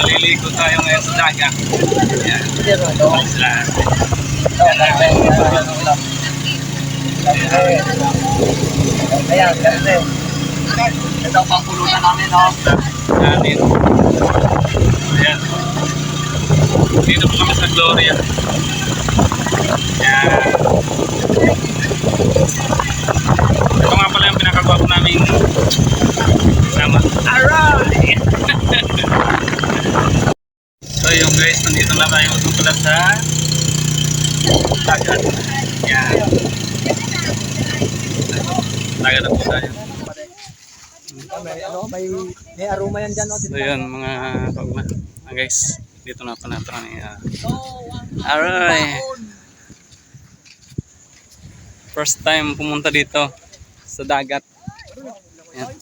Maliligo tayo ngayon sa dagat. Yan. Sila. Ayan, ganito. Ito ang pangpulutan namin, no? Ayan. Dito po kami sa Gloria. Yan. Ito nga pala namin kasama. Alright! so yung guys, nandito na tayo magsusulat sa dagat. Yan. Dagat na po tayo. May, may, aroma yan dyan, no? So yun mga kagma. Ah, guys, dito na pa natin uh, Aray. First time pumunta dito sa dagat. Yan.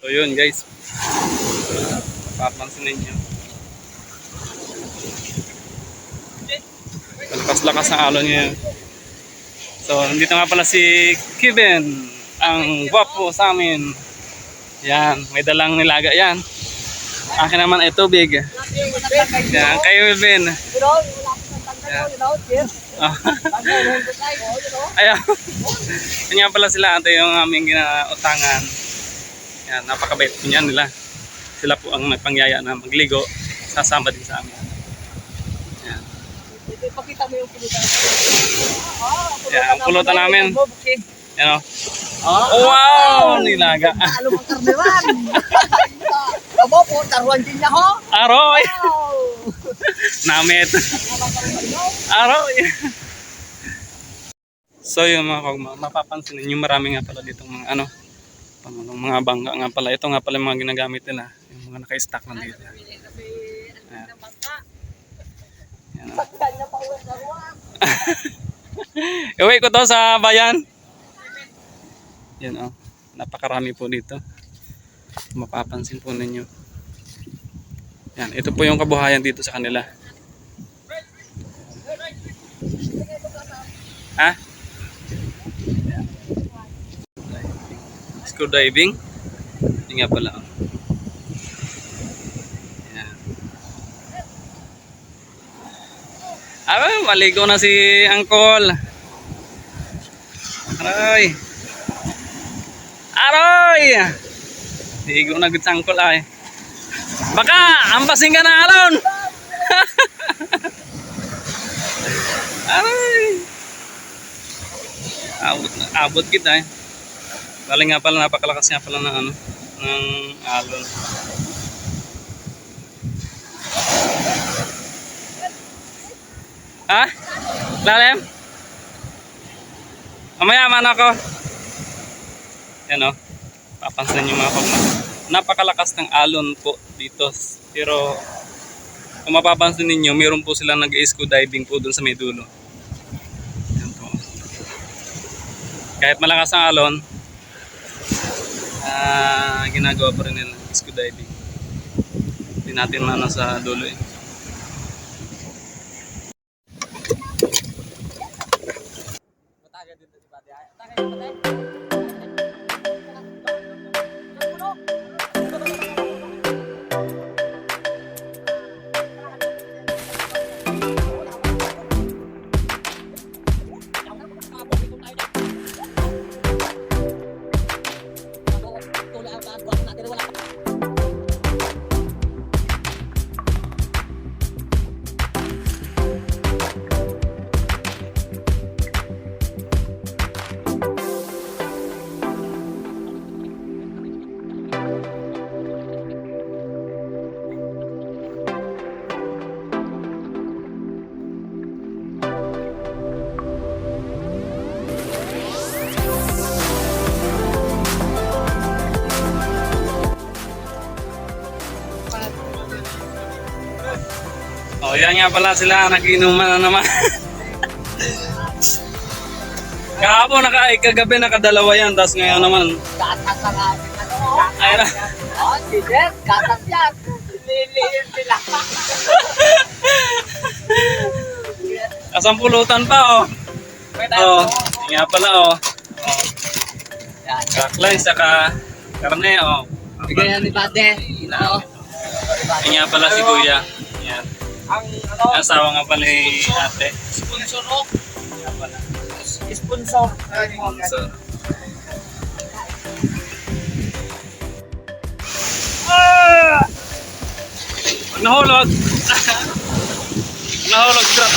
So yun guys. Papansin ninyo. Lakas-lakas ang alon ngayon. So, nandito nga pala si Kevin, ang gwapo sa amin. Yan, may dalang nilaga yan. Akin naman ay tubig. Yan, kayo Kevin. Ah. Ayaw. Yan nga pala sila, ito yung aming ginautangan. Yan, napakabait po niyan nila. Sila po ang nagpangyaya na magligo. Sasama din sa amin. Yan. Pakita mo yung pulutan. Yan, ang pulutan namin. Yan o. Ah, Wow! Nilaga. Talo ang karnewan. Abo po, taruan din niya ho. Aroy! Wow. Namit. Aroy! So yung mga kagma, mapapansin ninyo marami nga pala ditong mga ano, pang- mga bangka nga pala. Ito nga pala yung mga ginagamit nila. Yung mga naka-stack lang dito. Ayan. Ayan. Iwi ko to sa bayan. Yan oh. Napakarami po dito. Mapapansin po ninyo. Yan, ito po yung kabuhayan dito sa kanila. Ha? Scuba diving. Hindi nga pala. oh. Yan. Ah, maligo na si Angkol. Aroy. Aroy! Ligo na sa Angkol ay. Baka ampasin ka na alon. Aroy. Abot abot kita eh. Bali nga pala napakalakas nga pala ng ano ng alon. Ha? Lalim? Mamaya man ako. Yan o. Papansin niyo mga pagma. Napakalakas ng alon po dito. Pero kung mapapansin ninyo, meron po silang nag-scuba diving po dun sa may dulo. Yan po. Kahit malakas ang alon, ah ginagawa pa rin nila scuba diving. Hindi natin maano sa dulo eh. Matagal dito si Pati. Tagal Pati. Oh, yan nga pala sila, naginuman na naman. Kahapon, naka, kagabi nakadalawa yan, tapos ngayon naman, ating ano. ay na. Oh, si Jeff, gatas yan. Liliin sila. Asang pulutan pa, oh. Oh, nga pala, oh. Oh, kaklay, saka karne, oh. Bigay yan ni. Ano? Yun nga pala si Kuya. Ang ano, Asawa nga pala ni ate. sponsor no? Yun nga pala. Sponsor. So, Ah! Nahulog! Nahulog, drop.